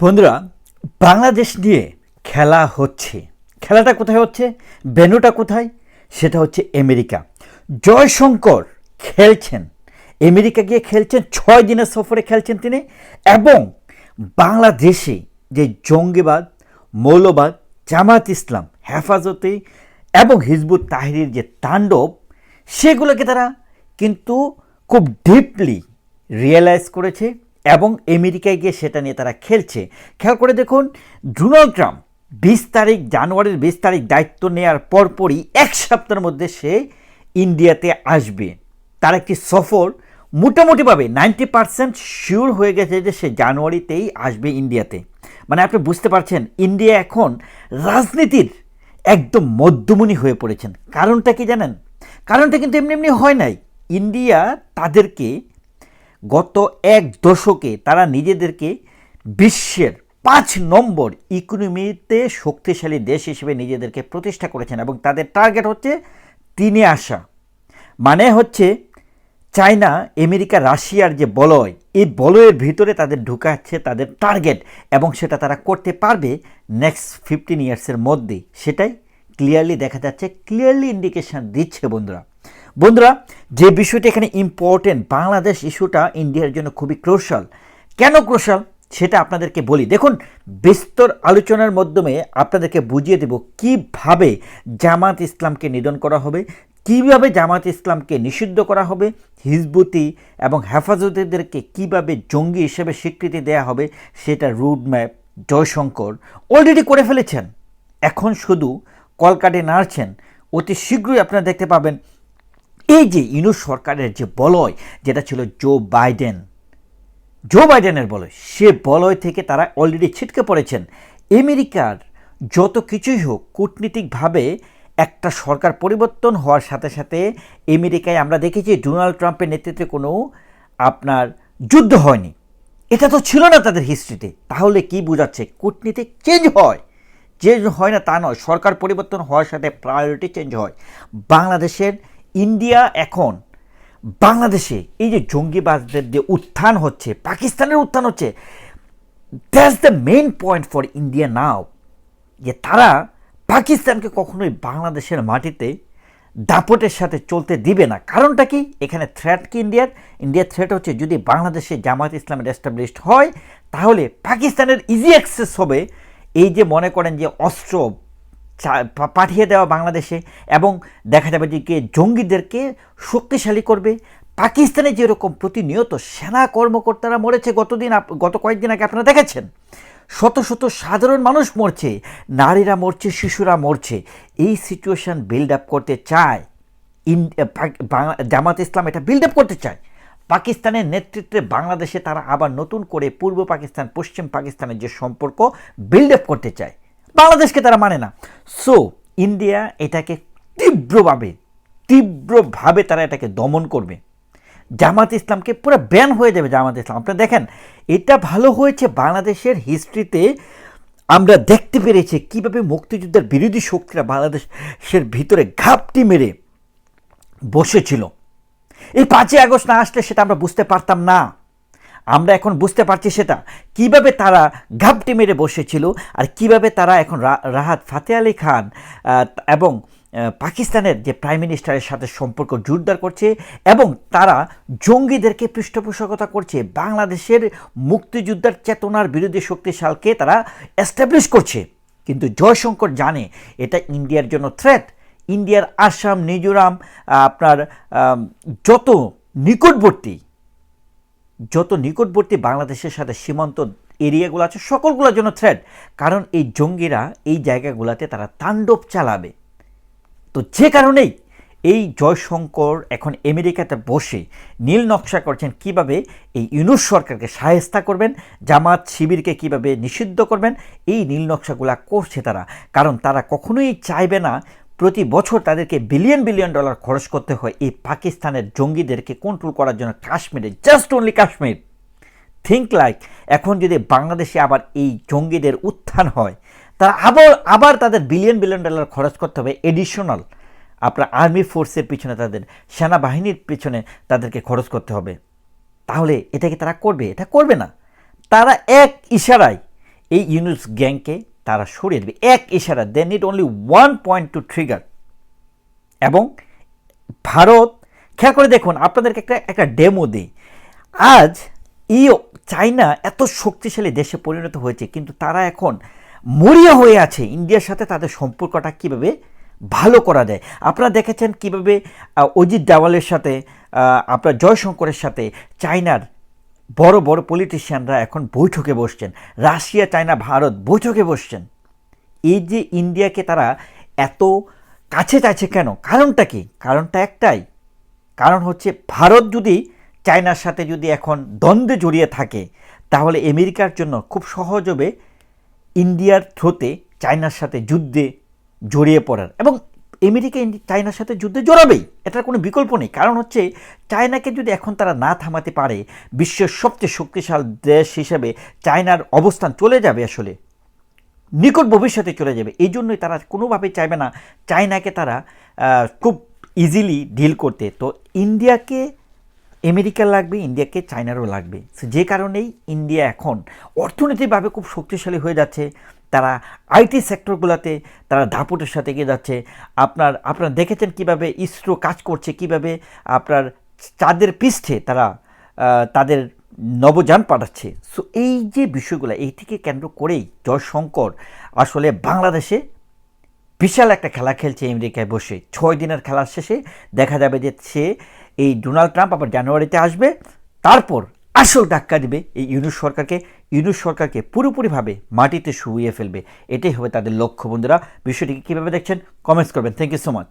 বন্ধুরা, বাংলাদেশ নিয়ে খেলা হচ্ছে। খেলাটা কোথায় হচ্ছে? ভেন্যুটা কোথায়? সেটা হচ্ছে আমেরিকা। জয়শঙ্কর খেলছেন। আমেরিকা গিয়ে খেলছেন, ছয় দিনের সফরে খেলছেন তিনি এবং বাংলাদেশে যে জঙ্গিবাদ, মৌলবাদ জামাত ইসলাম, হেফাজতে এবং হিজবুত তাহিরির যে তাণ্ডব, সেগুলোকে তারা কিন্তু খুব ডিপলি রিয়েলাইজ করেছে। এবং আমেরিকায় গিয়ে সেটা নিয়ে তারা খেলছে। খেয়াল করে দেখুন, ডোনাল্ড ট্রাম্প বিশ তারিখ, জানুয়ারির বিশ তারিখ দায়িত্ব নেওয়ার পরপরই এক সপ্তাহের মধ্যে সে ইন্ডিয়াতে আসবে। তার একটি সফর মোটামুটিভাবে নাইনটি পার্সেন্ট শিওর হয়ে গেছে যে সে জানুয়ারিতেই আসবে ইন্ডিয়াতে। মানে আপনি বুঝতে পারছেন, ইন্ডিয়া এখন রাজনীতির একদম মধ্যমণি হয়ে পড়েছেন। কারণটা কি জানেন? কারণটা কিন্তু এমনি এমনি হয় নাই। ইন্ডিয়া তাদেরকে গত এক দশকে তারা নিজেদেরকে বিশ্বের পাঁচ নম্বর ইকোনমিতে শক্তিশালী দেশ হিসেবে নিজেদেরকে প্রতিষ্ঠা করেছেন এবং তাদের টার্গেট হচ্ছে তিনে আসা। মানে হচ্ছে চায়না, আমেরিকা, রাশিয়ার যে বলয়, এই বলয়ের ভিতরে তাদের ঢুকাচ্ছে তাদের টার্গেট এবং সেটা তারা করতে পারবে নেক্সট ফিফটিন ইয়ার্সের মধ্যে। সেটাই ক্লিয়ারলি দেখা যাচ্ছে ক্লিয়ারলি ইন্ডিকেশন দিচ্ছে বন্ধুরা। বন্ধুরা, যে বিষয়টি এখানে ইম্পর্টেন্ট বাংলাদেশ ইস্যুটা ইন্ডিয়ার জন্য খুবই ক্রোশাল কেন ক্রোশাল সেটা আপনাদেরকে বলি। দেখুন, বিস্তর আলোচনার মাধ্যমে আপনাদেরকে বুঝিয়ে দেব কীভাবে জামাত ইসলামকে নিধন করা হবে, কীভাবে জামাত ইসলামকে নিষিদ্ধ করা হবে, হিজবুতি এবং হেফাজতিদেরকে কীভাবে জঙ্গি হিসেবে স্বীকৃতি দেয়া হবে, সেটা রুট ম্যাপ জয়শঙ্কর অলরেডি করে ফেলেছেন। এখন শুধু কলকাটে নাড়ছেন। অতি শীঘ্রই আপনারা দেখতে পাবেন এই যে ইনু সরকারের যে বলয়, যেটা ছিল জো বাইডেন জো বাইডেনের বলয়, সে বলয় থেকে তারা অলরেডি ছিটকে পড়েছেন। আমেরিকার যত কিছুই হোক, কূটনীতিকভাবে একটা সরকার পরিবর্তন হওয়ার সাথে সাথে আমেরিকায় আমরা দেখেছি ডোনাল্ড ট্রাম্পের নেতৃত্বে কোনো আপনার যুদ্ধ হয়নি। এটা তো ছিল না তাদের হিস্ট্রিতে তাহলে কি বোঝাচ্ছে? কূটনীতি চেঞ্জ হয়। চেঞ্জ হয় না তা নয়। সরকার পরিবর্তন হওয়ার সাথে প্রায়োরিটি চেঞ্জ হয়। বাংলাদেশের ইন্ডিয়া এখন বাংলাদেশে এই যে জঙ্গিবাজদের যে উত্থান হচ্ছে, পাকিস্তানের উত্থান হচ্ছে that's the main point for India now যে তারা পাকিস্তানকে কখনোই বাংলাদেশের মাটিতে দাপটের সাথে চলতে দিবে না। কারণটা কি? এখানে থ্রেট কি ইন্ডিয়ার ইন্ডিয়ার থ্রেট হচ্ছে যদি বাংলাদেশে জামাত ইসলামের এস্টাবলিশড হয়, তাহলে পাকিস্তানের ইজি অ্যাক্সেস হবে। এই যে মনে করেন যে অস্ত্র পাঠিয়ে দেওয়া বাংলাদেশে এবং দেখা যাবে যে জঙ্গিদেরকে শক্তিশালী করবে। পাকিস্তানে যেরকম প্রতিনিয়ত সেনা কর্মকর্তারা মরেছে, গতদিন গত কয়েকদিন আগে আপনারা দেখেছেন। শত শত সাধারণ মানুষ মরছে, নারীরা মরছে, শিশুরা মরছে। এই সিচুয়েশন বিল্ড আপ করতে চায়, ইন জামাত ইসলাম এটা বিল্ড আপ করতে চায়। পাকিস্তানের নেতৃত্বে বাংলাদেশে তারা আবার নতুন করে পূর্ব পাকিস্তান, পশ্চিম পাকিস্তানের যে সম্পর্ক বিল্ড আপ করতে চায়। বাংলাদেশকে তারা মানে না। সো ইন্ডিয়া এটাকে তীব্রভাবে তীব্রভাবে তারা এটাকে দমন করবে। জামাত ইসলামকে পুরো ব্যান হয়ে যাবে জামাত ইসলাম। আপনারা দেখেন, এটা ভালো হয়েছে বাংলাদেশের হিস্ট্রিতে আমরা দেখতে পেরেছি কীভাবে মুক্তিযুদ্ধের বিরোধী শক্তিরা বাংলাদেশের ভিতরে ঘাপটি মেরে বসেছিল। এই পাঁচই আগস্ট না আসলে সেটা আমরা বুঝতে পারতাম না। আমরা এখন বুঝতে পারছি সেটা। কীভাবে তারা ঘাপটি মেরে বসেছিল আর কীভাবে তারা এখন রাহাত ফাতে আলী খান এবং পাকিস্তানের যে প্রাইম মিনিস্টারের সাথে সম্পর্ক জোরদার করছে এবং তারা জঙ্গিদেরকে পৃষ্ঠপোষকতা করছে, বাংলাদেশের মুক্তিযুদ্ধের চেতনার বিরোধী শক্তিশালকে তারা এস্টাবলিশ করছে। কিন্তু জয়শঙ্কর জানে এটা ইন্ডিয়ার জন্য থ্রেট ইন্ডিয়ার আসাম, মিজোরাম আপনার যত নিকটবর্তী যত নিকটবর্তী বাংলাদেশের সাথে সীমান্ত এরিয়াগুলো আছে, সকলগুলোর জন্য থ্রেট কারণ এই জঙ্গিরা এই জায়গাগুলোতে তারা তাণ্ডব চালাবে। তো যে কারণেই এই জয়শঙ্কর এখন আমেরিকাতে বসে নীল নকশা করছেন কীভাবে এই ইউনুস সরকারকে সাহেস্তা করবেন, জামাত শিবিরকে কীভাবে নিষিদ্ধ করবেন, এই নীল নকশাগুলা করছে তারা। কারণ তারা কখনোই চাইবে না প্রতি বছর তাদেরকে বিলিয়ন বিলিয়ন ডলার খরচ করতে হয়। এই পাকিস্তানের জঙ্গিদেরকে কন্ট্রোল করার জন্য কাশ্মীরে just only Kashmir. Think like এখন যদি বাংলাদেশে আবার এই জঙ্গিদের উত্থান হয়, তারা আবার আবার তাদের বিলিয়ন বিলিয়ন ডলার খরচ করতে হবে। এডিশনাল আপনার আর্মি ফোর্সের পিছনে তাদের, সেনাবাহিনীর পিছনে তাদেরকে খরচ করতে হবে। তাহলে এটাকে তারা করবে? এটা করবে না। তারা এক ইশারায় এই ইউনুস গ্যাংকে তারা সরিয়ে দেবে। এক ইশারা they need only one point to trigger এবং ভারত, খেয়াল করে দেখুন, আপনাদেরকে একটা একটা ডেমো দিই। আজ ইও চায়না এত শক্তিশালী দেশে পরিণত হয়েছে, কিন্তু তারা এখন মরিয়া হয়ে আছে। ইন্ডিয়ার সাথে তাদের সম্পর্কটা কীভাবে ভালো করা যায়? আপনারা দেখেছেন কীভাবে অজিত ডাওয়ালের সাথে আপনার জয়শঙ্করের সাথে চায়নার বড় বড় পলিটিশিয়ানরা এখন বৈঠকে বসছেন। রাশিয়া, চায়না, ভারত বৈঠকে বসছেন। এই যে ইন্ডিয়াকে তারা এত কাছে চাইছে কেন? কারণটা কি? কারণটা একটাই। কারণ হচ্ছে ভারত যদি চায়নার সাথে যদি এখন দ্বন্দ্বে জড়িয়ে থাকে, তাহলে আমেরিকার জন্য খুব সহজ হবে ইন্ডিয়ার থ্রোতে চায়নার সাথে যুদ্ধে জড়িয়ে পড়ার। এবং আমেরিকা চায়নার সাথে যুদ্ধে জড়াবেই এটার কোনো বিকল্প নেই। কারণ হচ্ছে, চায়নাকে যদি এখন তারা না থামাতে পারে, বিশ্বের সবচেয়ে শক্তিশালী দেশ হিসেবে চায়নার অবস্থান চলে যাবে আসলে। নিকট ভবিষ্যতে চলে যাবে। এই জন্যই তারা কোনোভাবেই চাইবে না চায়নাকে তারা খুব ইজিলি ডিল করতে। তো ইন্ডিয়াকে আমেরিকার লাগবে, ইন্ডিয়াকে চায়নারও লাগবে। যে কারণেই ইন্ডিয়া এখন অর্থনৈতিকভাবে খুব শক্তিশালী হয়ে যাচ্ছে। তারা আইটি সেক্টরগুলোতে, তারা দাপটের সাথে এগিয়ে যাচ্ছে। আপনার, আপনারা দেখেছেন কীভাবে ইসরো কাজ করছে, কীভাবে আপনার চাঁদের পৃষ্ঠে তারা তাদের নবযান পাঠাচ্ছে। সো এই যে বিষয়গুলো এইটিকে কেন্দ্র করেই জয়শঙ্কর আসলে বাংলাদেশে বিশাল একটা খেলা খেলছে আমেরিকায় বসে। ছয় দিনের খেলার শেষে দেখা যাবে যে সে এই ডোনাল্ড ট্রাম্প আবার জানুয়ারিতে আসবে, তারপর আসল ধাক্কা দিবে এই ইউনুস সরকারকে। ইউনুস সরকারকে পুরোপুরিভাবে মাটিতে শুইয়ে ফেলবে। এটাই হবে তাদের লক্ষ্য বন্ধুরা। বিষয়টিকে কীভাবে দেখছেন কমেন্টস করবেন। Thank you so much